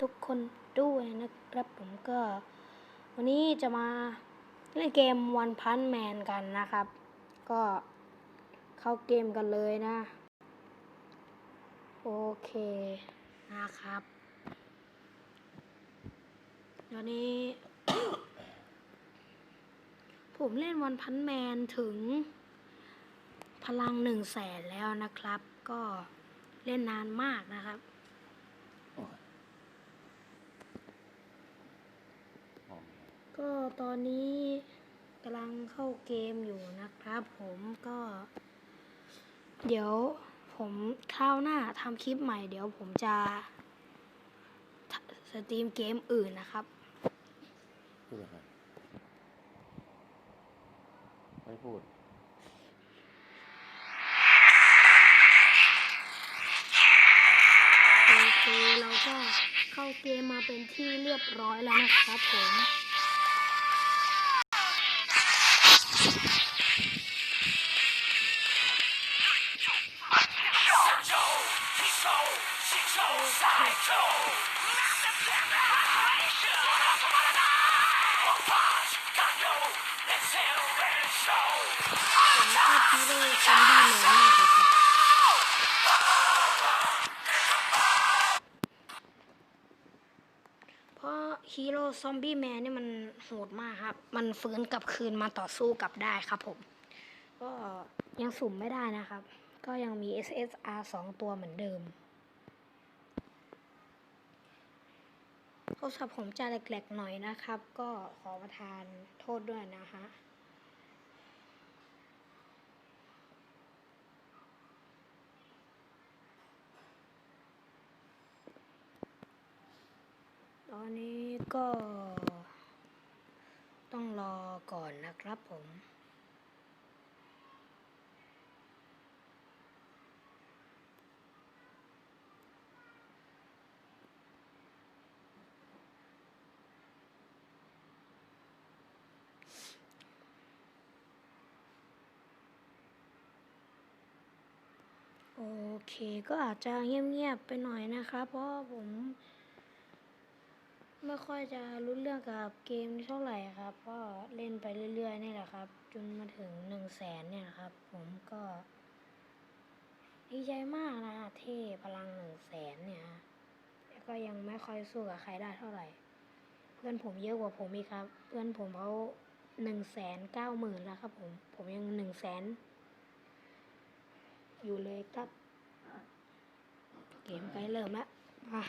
ทุกคนด้วยนะครับผมก็ วันนี้จะมาเล่นเกม One Punch Man กันนะครับ ก็เข้าเกมกันเลยนะ โอเคนะครับตอนนี้ ผมเล่นวันพันแมนถึง พลังหนึ่งแสนแล้วนะครับ ก็เล่นนานมากนะครับ ก็ตอนนี้กำลังเข้าเกมอยู่นะครับผมก็ เดี๋ยวผมคราวหน้าทำคลิปใหม่ เดี๋ยวผมจะทสตรีมเกมอื่นนะครับพูดอะไรไม่พูดโอเคเราก็เข้าเกมมาเป็นที่เรียบร้อยแล้วนะครับผม ฮีโร่ซอมบี้แมนมากเลยครับเพราะฮีโร่ซอมบี้แมนนี่มันโหดมากครับ มันฟื้นกลับคืนมาต่อสู้กลับได้ครับผม ก็ยังสุ่มไม่ได้นะครับ ก็ยังมี SSR 2 ตัวเหมือนเดิม โทรศัพท์ผมจะแหลกๆหน่อยนะครับ ก็ขอประทานโทษด้วยนะฮะตอนนี้ก็ต้องรอก่อนนะครับผม โอเคก็อาจจะเงียบๆไปหน่อยนะครับเพราะผม ไม่ค่อยจะรู้เรื่องกับเกมเท่าไหร่ครับก็เล่นไปเรื่อยๆนี่แหละครับ จนมาถึงหนึ่งแสนเนี่ยครับ ผมก็ดีใจมากนะเท่พลังหนึ่งแสนเนี่ยฮะแต่ก็ยังไม่ค่อยสู้กับใครได้เท่าไหร่ เพื่อนผมเยอะกว่าผมอีกครับ เพื่อนผมเขาหนึ่งแสนเก้าหมื่นแล้วครับผม ผมยังหนึ่งแสน อยู่เลยครับ เกมใกล้เริ่มแล้วมา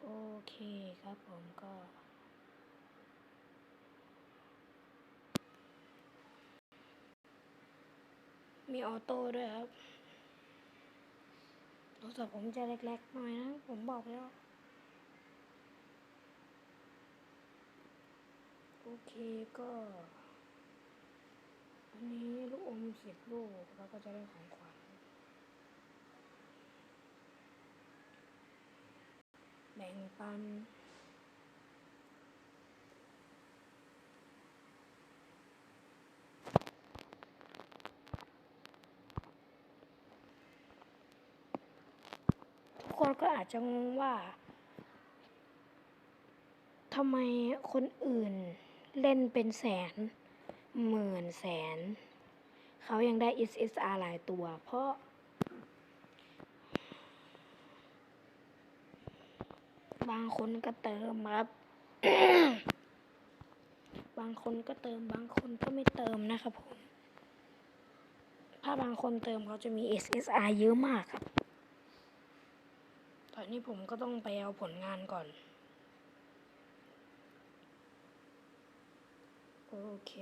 โอเคครับผมก็มีออโต้ด้วยครับโทรศัพท์ผมจะเล็กๆหน่อยนะ ผมบอกแล้ว โอเคก็อั นี้ลูกอมสิบลูกแล้วก็จะได้ของขวัญแบ่งปันทุกคนก็อาจจะงงว่าทำไมคนอื่นเล่นเป็นแสน หมื่นแสน เขายังได้ SSR หลายตัว เพราะ บางคนก็เติมครับ บางคนก็เติมบางคนก็ไม่เติมนะครับผม ถ้าบางคนเติมเขาจะมี SSR เยอะมากครับ ตอนนี้ผมก็ต้องไปเอาผลงานก่อนโอเค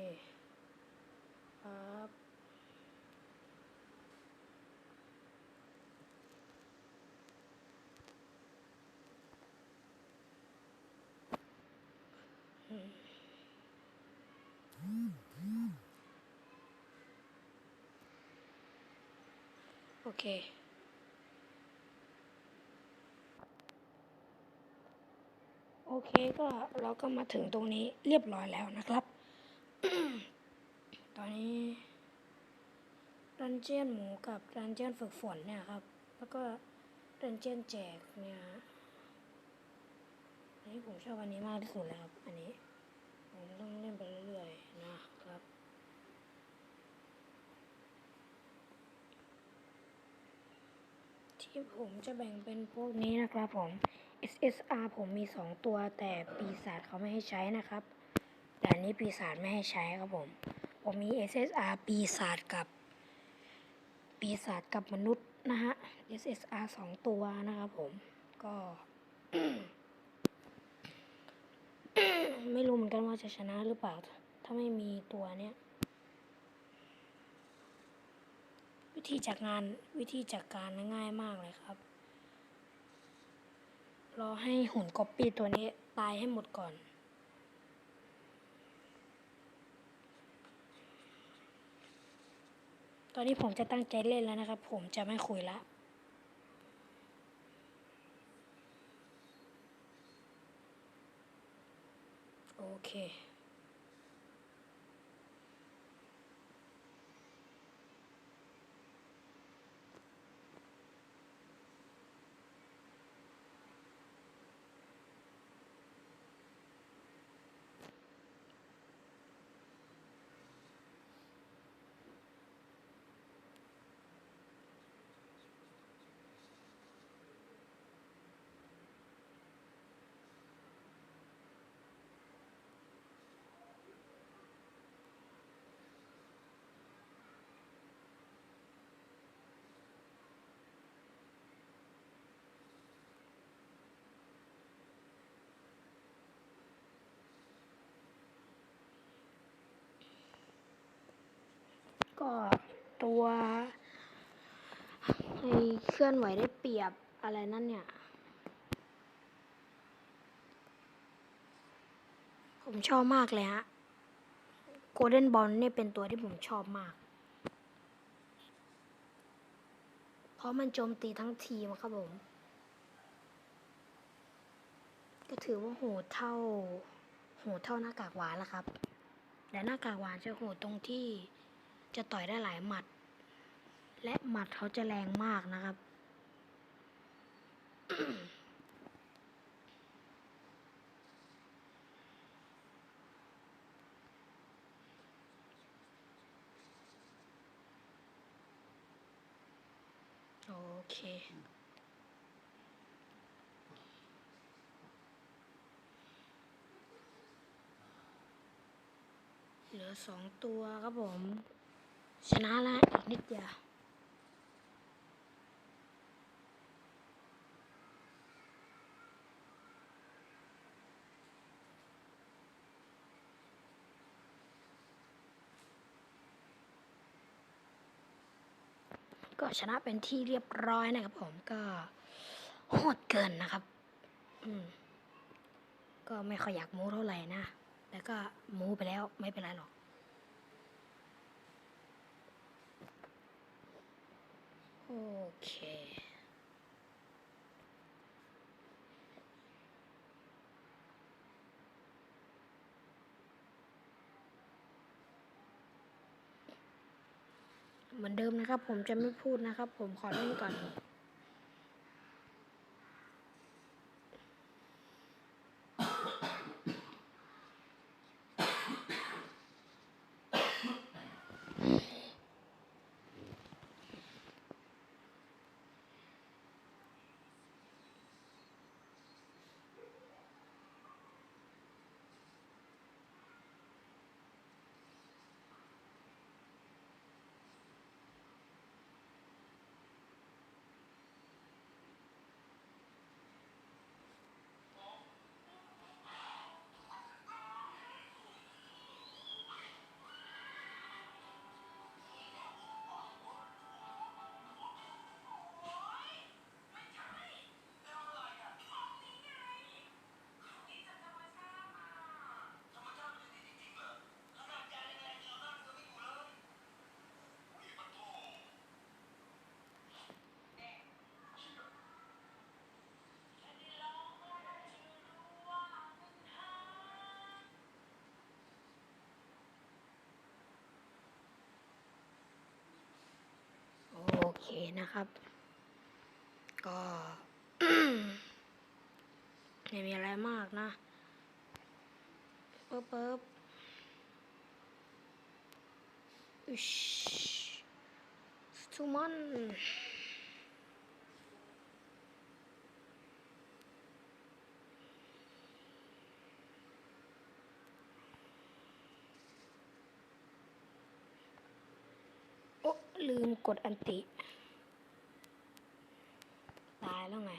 ครับ โอเคโอเคก็เราก็มาถึงตรงนี้เรียบร้อยแล้วนะครับ อนนี้ดันเจียนหมูกับดันเจียนฝึกฝนเนี่ยครับ แล้วก็เดนเจนแจกเนี่ยอันนี้ผมชอบอันนี้มากที่สุดเลยครับ อันนี้ผมต้องเล่นไปเรื่อยๆนะครับที่ผมจะแบ่งเป็นพวกนี้นะครับผม SSR ผมมีสองตัวแต่ปีศาจเขาไม่ให้ใช้นะครับ แต่อันนี้ปีศาจไม่ให้ใช้ครับผม ผมมี SSR ปีศาจกับ ปีศาจกับมนุษย์นะฮะ SSR สองตัวนะครับผม ก็ ไม่รู้เหมือนกันว่าจะชนะหรือเปล่า ถ้าไม่มีตัวเนี้ย วิธีจัดงานวิธีจัดการง่ายมากเลยครับ รอให้หุ่นก๊อปปี้ตัวนี้ตายให้หมดก่อน ตอนนี้ผมจะตั้งใจเล่นแล้วนะครับ ผมจะไม่คุยละโอเค ก็ ตัวไอเคลื่อนไหวได้เปรียบอะไรนั่นเนี่ย ผมชอบมากเลยฮะโกลเด้นบอลเนี่ยเป็นตัวที่ผมชอบมาก เพราะมันโจมตีทั้งทีมครับผม ก็ถือว่าโหดเท่า โหดเท่าหน้ากากหวานแล้วครับ แต่หน้ากากหวานจะโหดตรงที่ จะต่อยได้หลายหมัด และหมัดเขาจะแรงมากนะครับ โอเคเหลือสองตัวครับผม ชนะแล้วอีกนิดเดียวก็ชนะเป็นที่เรียบร้อยนะครับผมก็โหดเกินนะครับ อืม ก็ไม่ค่อยอยากมูเท่าไหร่นะ แต่ก็มูไปแล้วไม่เป็นไรหรอก โอ เค เหมือนเดิมนะครับ ผมจะไม่พูดนะครับ ผมขอเล่นก่อน นะครับ ก็ไม่มีอะไรมากนะเปิ๊บเปิ๊บอิชสุมันโอ้ลืมกดอันติายแล้วไง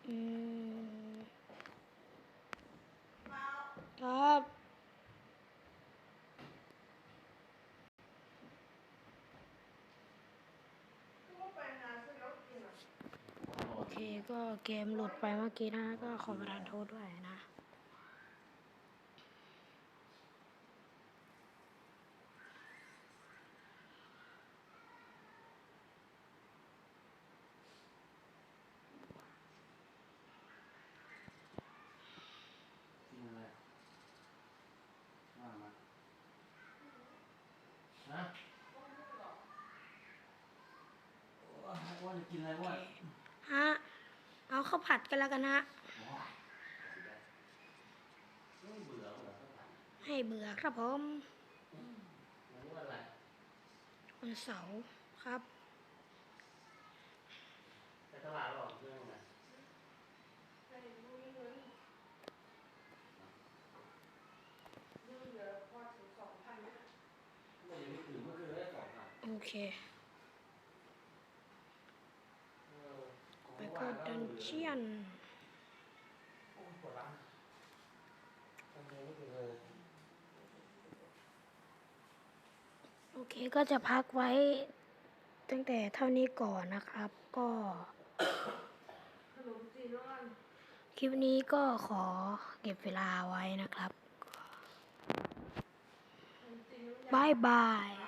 อืม ครับโอเคก็เกมหลุดไปเมื่อกี้นะ ก็ขอประทานโทษด้วยนะ กินอะไรว่ามา ฮะว่าว่าจะกินอะไรวะฮะ เอาข้าวผัดกันแล้วกันฮะ ไม่เบื่อเหรอให้เบื่อครับผมมันว่าอะไร วันเสาร์ครับ ไปตลาดหรอเรื่องอะไรไม่ยังไม่ถึงเมื่อคืนได้สองพัน โอ เคเออไปก็ดันเจียนโอ้ยปวดหลังทำไมไม่ถึงเลยโอเคก็จะพักไว้ ตั้งแต่เท่านี้ก่อนนะครับ ก็คลิปนี้ก็ขอเก็บเวลาไว้นะครับบายบาย